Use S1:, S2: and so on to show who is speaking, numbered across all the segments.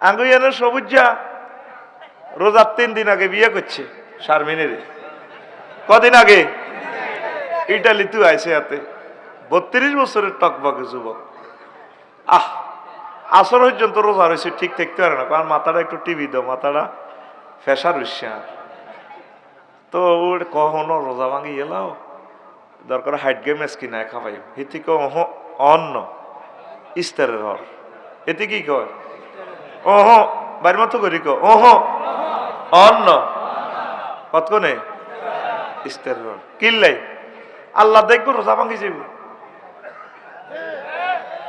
S1: আঙ্গুইয়ানের সবুজা রোজার তিন দিন আগে বিয়ে করছে শারমিনের। কদিন আগে? ইটালি তুই আইসে হাতে। বত্রিশ বছরের টকবকে যুবক। আহ, আসর পর্যন্ত রোজা রয়েছে, ঠিক থাকতে পারে না। কারণ মাথাটা একটু টিভি দাও, মাথাটা ফেসার হচ্ছে আর। তো ওর কখনো রোজা ভাঙি এলাও? দরকার হাইট গেম কিনা খাবাই হিতি কহ অন্ন। ইস্তারের হর। এতে কি কয়? ওহ বাড়ির মতো করি কো, ওহ। অন্ন। কতক্ষণে? ইস্তারের হর কিনলাই আল্লাহ দেখব, রোজা ভাঙি যাব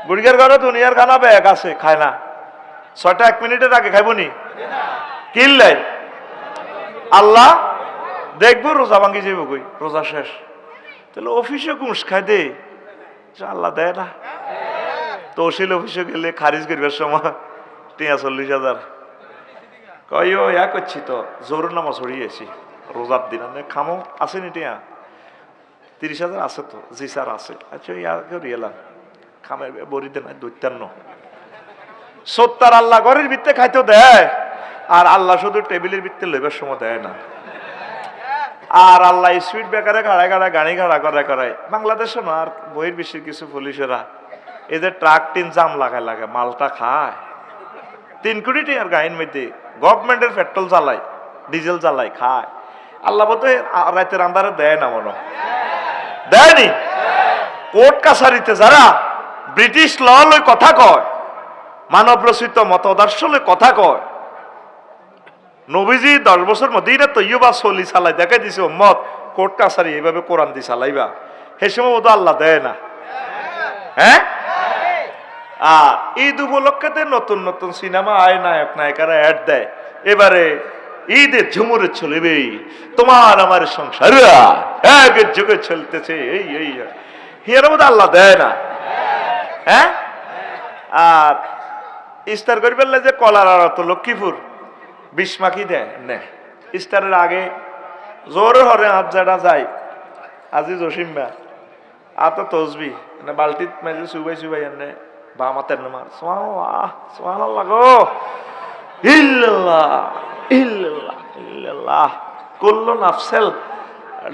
S1: বুড়িয়ার ঘরে দুনিয়ার খানা ব্যাগ আছে, খায় না। ছয়টা এক মিনিটের আগে খাইব নি? কিনলাই আল্লাহ দেখব, রোজা ভাঙ্গি যাব কই? রোজা শেষ। তাহলে অফিসে ঘুষ খাই দে। আল্লাহ দেয় না। তহসিল অফিসে গেলে খারিজ করবার সময়। টিয়া চল্লিশ হাজার কই ও ইয়া করছি তো জোর নামা ছড়িয়েছি রোজার দিন খামো। আছে নি টিয়া? তিরিশ হাজার আছে তো জি স্যার আছে। আচ্ছা ইয়া করি এলাম খামে বরিতে নাই, দৈত্যান্ন। সত্তার আল্লাহ ঘরের ভিত্তে খাইতেও দেয় আর আল্লাহ শুধু টেবিলের ভিত্তে লইবার সময় দেয় না। আর আল্লাহ স্পিড বেকারে গাড়ায় গাড়ায় গাড়ি ঘাড়া করে করায়। বাংলাদেশে না, আর বহির বিশ্বের কিছু পুলিশেরা এদের ট্রাক টিন জাম লাগায় লাগে মালটা খায়। তিন কোটি টিয়ার গাড়ির মধ্যে গভর্নমেন্টের পেট্রোল জ্বালায় ডিজেল জ্বালায় খায়। আল্লাহ বলতে রাতের আন্দারে দেয় না মনে। দেয়নি? কোর্ট কাছারিতে যারা ব্রিটিশ ল লই কথা কয় মানব রচিত মতদর্শ লই কথা কয়, নবীজি দশ বছর মদিনা তৈবা চলি চালাই দেখাই দিছে মত কোর্ট কাছারি এইভাবে কোরআন দি চালাইবা। সেই সময় বোধ আল্লাহ দেয় না। হ্যাঁ? ঈদ উপলক্ষেতে নতুন নতুন সিনেমা, আয় নায়ক, নায়িকারা অ্যাড দেয়। এবারে ঈদের ঝুমুরে চলবে। তোমার, আমার সংসার, এক যুগে চলতেছে। এই এই হিয়ার মধ্যে আল্লাহ দেয় না। হ্যাঁ? আর ইস্তার করি ফেললে যে কলার আর তো লক্ষ্মীপুর। বিষ মাখি দেয়, নে। ইস্তারের আগে জোর হরে হাত জাডা যায়। আজি জসিম্বা আত তসবি। মানে বালতিত মেজে সুবাই সুবাই এনে বাম হাতের নামার সোয়াল্লাহ সোয়াল্লাহ গো ইল্লাল্লাহ ইল্লাল্লাহ ইল্লাল্লাহ কুল্লু নাফসেল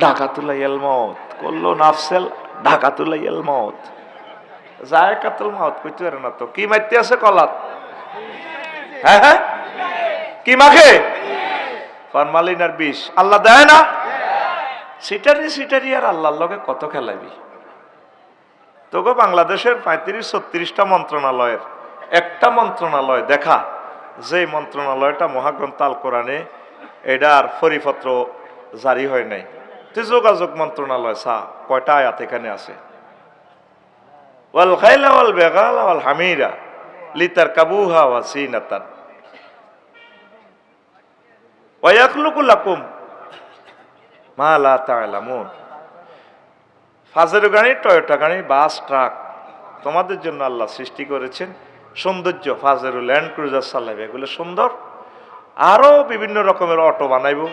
S1: ঢাকাতুলাইয়াল মত কুল্লু নাফসেল ঢাকাতুলাইয়াল মত যায় কাতল মাউত কইতে পারে না তো কি মাইতে আছে কলাত হ্যাঁ হ্যাঁ কি মাখে ফরমালিন আর বিষ আল্লাহ দেয় না সিটারি সিটারি আর আল্লাহর লগে কত খেলাবি তোকে বাংলাদেশের পঁয়ত্রিশ, ছত্রিশটা মন্ত্রণালয়ের একটা মন্ত্রণালয়, দেখা যে মন্ত্রণালয়টা মহাগ্রন্থ আল কোরআনে এটার পরিপত্র জারি হয় নাই। তুই যোগাযোগ মন্ত্রণালয় চা কয়টা আয়াত এখানে আছে? ওয়াল খাইলা ওয়াল বেগালা ওয়াল হামিরা লিতার কাবুহা ওয়া সিনাতান। ওয়ায়াখলুকু লাকুম মা লা তা'লামুন। ফাজের গাড়ি, টয়োটা গাড়ি, বাস, ট্রাক। তোমাদের জন্য আল্লাহ সৃষ্টি করেছেন সৌন্দর্য ফাজেরু ল্যান্ড ক্রুজার চালাইবে এগুলো সুন্দর। আরও বিভিন্ন রকমের অটো বানাইবো।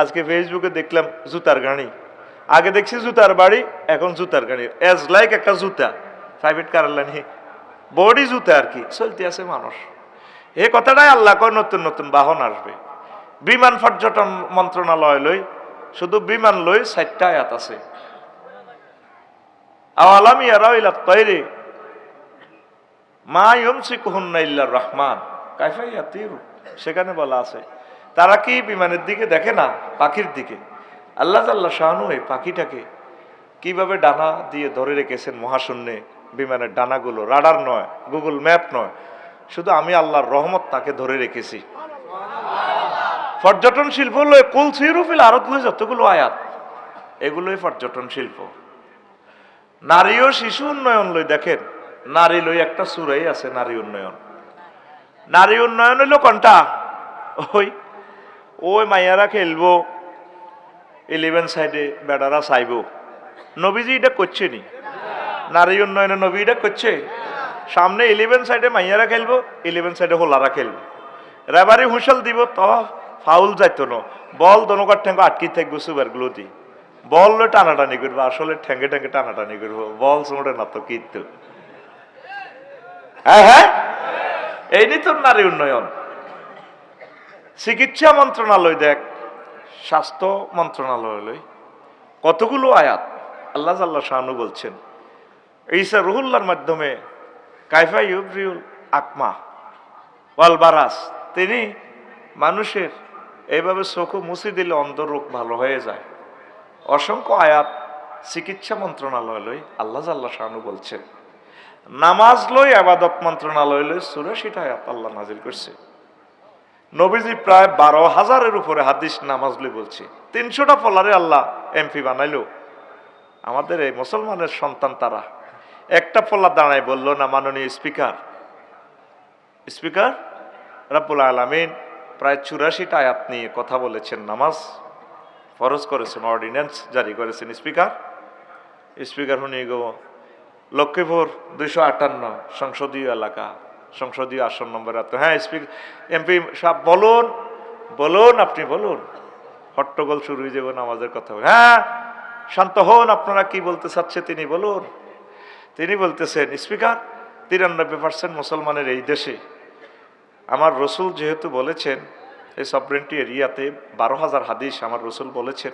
S1: আজকে ফেসবুকে দেখলাম জুতার গাড়ি। আগে দেখছি জুতার বাড়ি, এখন জুতার গাড়ি। এজ লাইক একটা জুতা। প্রাইভেট কার বডি জুতা আর কি। চলতে আছে মানুষ। এ কথাটাই আল্লাহ কয়, নতুন নতুন বাহন আসবে। বিমান পর্যটন মন্ত্রণালয় লই, শুধু বিমান লই চারটা আয়াত আছে। আওয়ালাম ইয়ারাও ইলা তৈরি। মা ইয়মসিকুহুন্না ইল্লার রহমান। কাইফা ইয়াতিরু? সেখানে বলা আছে। তারা কি বিমানের দিকে দেখে না? পাখির দিকে। আল্লাহ আল্লাহ শাহানু এই পাখিটাকে কীভাবে ডানা দিয়ে ধরে রেখেছেন মহাশূন্যে? বিমানের ডানাগুলো রাডার নয়, গুগল ম্যাপ নয়। শুধু আমি আল্লাহর রহমত তাকে ধরে রেখেছি। পর্যটন শিল্প হলো কুল সিরুফিল আরত যতগুলো আয়াত, এগুলোই পর্যটন শিল্প নারী ও শিশু উন্নয়ন লই দেখেন, নারী লই একটা সুরাই আছে নারী উন্নয়ন। নারী উন্নয়ন হইল কোনটা? ওই ওই মাইয়ারা খেলব ইলেভেন সাইডে বেড়ারা চাইব। নবীজি এটা করছে নি? নারী উন্নয়নে নবী এটা করছে? সামনে ইলেভেন সাইডে মাইয়ারা খেলব ইলেভেন সাইডে হোলারা খেলব। রেবারি হুঁসেল দিব, তো ফাউল যাইতো না। বল দনকার ঠ্যাঙ্গ আটকি থাকব সুপারগুলো দি বল লই টানাটানি করব, আসলে ঠেঙ্গে ঠ্যাঙ্গে টানাটানি করব। বল চোড়ে না তো কিন্তু হ্যাঁ হ্যাঁ? এই তোর নারী উন্নয়ন। চিকিৎসা মন্ত্রণালয় দেখ, স্বাস্থ্য মন্ত্রণালয় কতগুলো আয়াত আল্লাহ আল্লাহ শাহানু বলছেন। ঈসা রুহুল্লার মাধ্যমে কাইফা ইউব্রিউল আকমা ওয়াল বারাস, তিনি মানুষের এইভাবে চোখু মুছি দিলে অন্ধরোগ ভালো হয়ে যায়। অসংখ্য আয়াত চিকিৎসা মন্ত্রণালয় লই আল্লাহ আল্লাহ শাহানু বলছেন। নামাজ লই, আবাদত মন্ত্রণালয় লই চুরাশিটা আয়াত আল্লাহ নাজিল করছে। নবীজি প্রায় বারো হাজারের উপরে হাদিস নামাজ লই বলছে। তিনশোটা ফলারে আল্লাহ এমপি বানাইলো। আমাদের এই মুসলমানের সন্তান তারা। একটা ফল্লা দাঁড়ায় বলল, না মাননীয় স্পিকার। স্পিকার? রাব্বুল আলামিন প্রায় চুরাশিটা আয়াত নিয়ে কথা বলেছেন নামাজ। ফরজ করেছেন অর্ডিন্যান্স জারি করেছেন স্পিকার। স্পিকার শুনি গো, লক্ষ্মীপুর দুইশো আটান্ন সংসদীয় এলাকা, সংসদীয় আসন নম্বর এত। হ্যাঁ স্পিকার এমপি সাহেব, বলুন বলুন, আপনি বলুন। হট্টগোল শুরু হয়ে যাবেন আমাদের কথা। হ্যাঁ শান্ত হন, আপনারা কি বলতে চাচ্ছে তিনি বলুন। তিনি বলতেছেন, স্পিকার, তিরানব্বই পার্সেন্ট মুসলমানের এই দেশে। আমার রসুল যেহেতু বলেছেন এই সবরেন্টি এরিয়াতে বারো হাজার হাদিস আমার রসুল বলেছেন।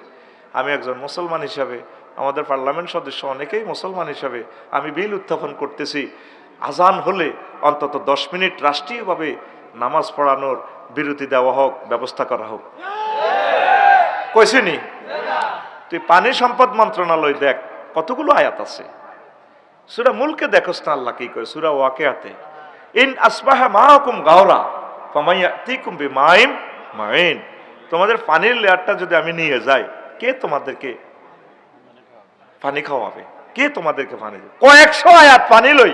S1: আমি একজন মুসলমান হিসাবে, আমাদের পার্লামেন্ট সদস্য অনেকেই মুসলমান হিসাবে আমি বিল উত্থাপন করতেছি। আজান হলে অন্তত দশ মিনিট রাষ্ট্রীয়ভাবে নামাজ পড়ানোর বিরতি দেওয়া হোক, ব্যবস্থা করা হোক। কইসিনি তুই পানি সম্পদ মন্ত্রণালয় দেখ, কতগুলো আয়াত আছে। সুরা মুলকে দেখোস না আল্লাহ কি করে সুরা ওয়াকেয়াতে। ইন আসবাহা মাহকুম গাওরা ফামাইয়া তিকুম বি মাইম মাইন। তোমাদের পানির লেয়ারটা যদি আমি নিয়ে যাই, কে তোমাদেরকে পানি খাওয়াবে? কে তোমাদেরকে পানি কয়েকশো আয়াত পানি লই।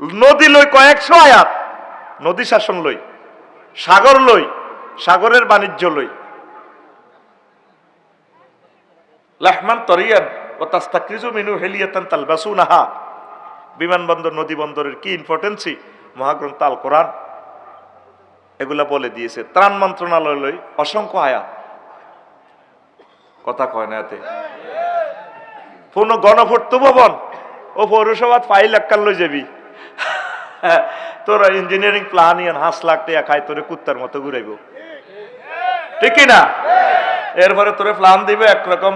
S1: নদী লই কয়েকশো আয়াত। নদী শাসন লই। সাগর লই। সাগরের বাণিজ্য লই। লাহমান তরিয়ান ও তাস্তাকরিজু মিনু হেলিয়াতান তালবাসুনাহা। বিমানবন্দর, নদী বন্দরের কি ইম্পর্টেন্সি মহাগ্রন্থ আল কোরআন এগুলা বলে দিয়েছে। ত্রাণ মন্ত্রণালয় অসংখ্য আয়াত। কথা কয় না এতে। পূর্ণ গণভর্ত ভবন ও পৌরসভা ফাইল এককাল লই যাবি। তোরা ইঞ্জিনিয়ারিং প্ল্যান ইয়ান হাঁস লাখ টাকা খাই তোরে কুত্তার মতো ঘুরাইব ঠিক না? এরপরে তোরে প্ল্যান দিবে একরকম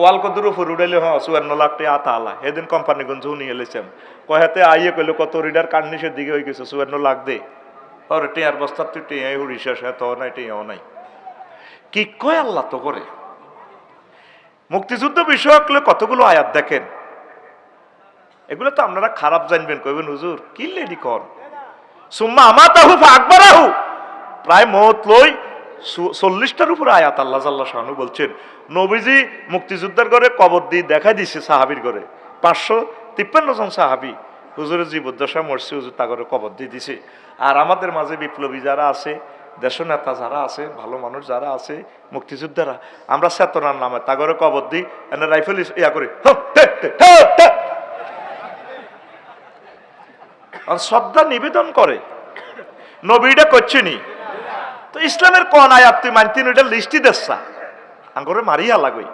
S1: ওয়াল কদুর উপর উড়াইলে হ চুয়ান্ন লাখ টাকা আতা আলা। সেদিন কোম্পানি গঞ্জ শুনি এলেছেন কয়াতে আইয়ে কইলো, কত রিডার কান্নিসের দিকে হয়ে গেছে চুয়ান্ন লাখ দে। ওর টিয়ার তুই টিয়াই নাই টিয়াও নাই কি কয় আল্লাহ তো করে মুক্তিযুদ্ধ বিষয়ক কতগুলো আয়াত দেখেন এগুলো তো আপনারা খারাপ জানবেন কইবেন হুজুর কি লেডি কর সুম্মা আমাতাহু আকবরাহু প্রায় মত লই চল্লিশটার উপরে আয়াত আল্লাহ জাল্লাহ শাহানু বলছেন নবীজি মুক্তিযুদ্ধের ঘরে কবর দিয়ে দেখা দিছে সাহাবির ঘরে পাঁচশো তিপ্পান্ন জন সাহাবি হুজুরের জীবদ্দশা মরছি, হুজুর তা করে কবর দিয়ে দিছে। আর আমাদের মাঝে বিপ্লবী যারা আছে, দেশনেতা যারা আছে, ভালো মানুষ যারা আছে, মুক্তিযোদ্ধারা, আমরা চেতনার নামে তাগরে কবর দিই, এনে রাইফেল ইয়া করি শ্রদ্ধা নিবেদন করে। নবীটা করছেনি। তো ইসলামের কোন আয়াত তুই মানতিন ওইটা লিস্টই দেশা আঙ্গরে মারিয়া লাগই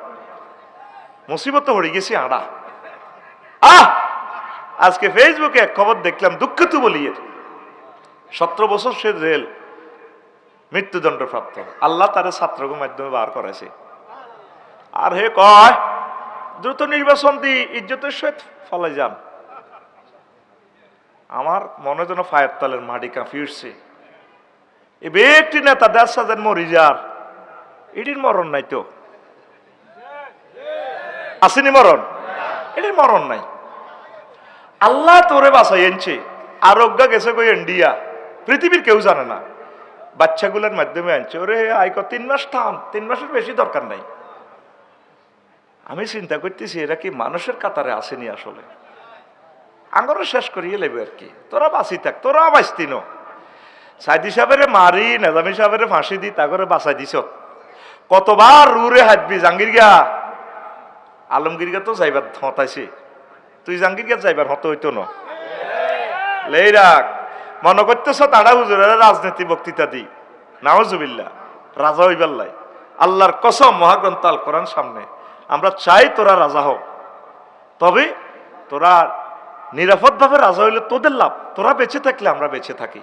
S1: মুসিবত হয়ে গেছি আড়া। আহ! আজকে ফেসবুকে এক খবর দেখলাম দুঃখ তু বলিয়ের সতেরো বছর সে জেল মৃত্যুদণ্ড প্রাপ্ত আল্লাহ তার ছাত্রকে মাধ্যমে বার করেছে আর হে কয়, দ্রুত নির্বাচন দি, ইজ্জতের সহিত ফলাই যান। আমার মনে যেন ফায়ার তালের মাটি কাঁপি উঠছে। এ ব্যক্তি নেতা দেড় সাজার মরি যার। এটির মরণ নাই তো। আসেনি মরণ? এটির মরণ নাই। আল্লাহ তোরে বাসাই এনছে। আরোগ্য গেছে কই ইন্ডিয়া। পৃথিবীর কেউ জানে না। বাচ্চাগুলোর মাধ্যমে আনছে। ওরে আইক তিন মাস থাম। তিন মাসের বেশি দরকার নাই। আমি চিন্তা করতেছি, এরা কি মানুষের কাতারে আসেনি আসলে? আঙ্গরও শেষ করিয়ে লেবে আর কি। তোরা বাঁচি থাক, তোরা বাঁচতি ন। সাইদি সাহেবের মারি, নেজামি সাহেবের ফাঁসি দি, তা করে বাঁচাই দিছ। কতবার রুরে হাঁটবি জাঙ্গির গা আলমগীর তো যাইবার হতাইছে তুই জাঙ্গির গা যাইবার হত হইতো ন। লেই রাখ মনে করতেছ তারা হুজুরের রাজনীতি বক্তৃতা দি। নাওজুবিল্লা রাজা হইবার লাই। আল্লাহর কসম, মহাগ্রন্থ আল কোরআন সামনে। আমরা চাই তোরা রাজা হোক তবে তোরা নিরাপদভাবে রাজা হইলে তোদের লাভ। তোরা বেঁচে থাকলে আমরা বেঁচে থাকি।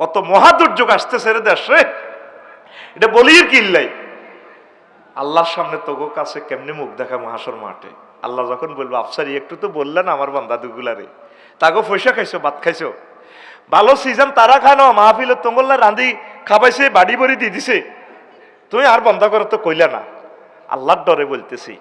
S1: কত মহা দুর্যোগ আসতেছে রে দেশে এটা বলির কিল্লাই আল্লাহর সামনে তোগো কাছে কেমনি মুখ দেখা মহাসর মাঠে? আল্লাহ যখন বলব, আফসারি, একটু তো বললেন আমার বান্দা দুগুলারে। তাকে পয়সা খাইছো, ভাত খাইছো। ভালো সিজন তারা খানো, মাহফিল তোমল্লা রাঁধি খাবাইছে, বাড়ি বড়ি দিয়ে দিছে। তুমি আর বন্ধ করো, তো কইলা না। আল্লাহর ডরে বলতেছি।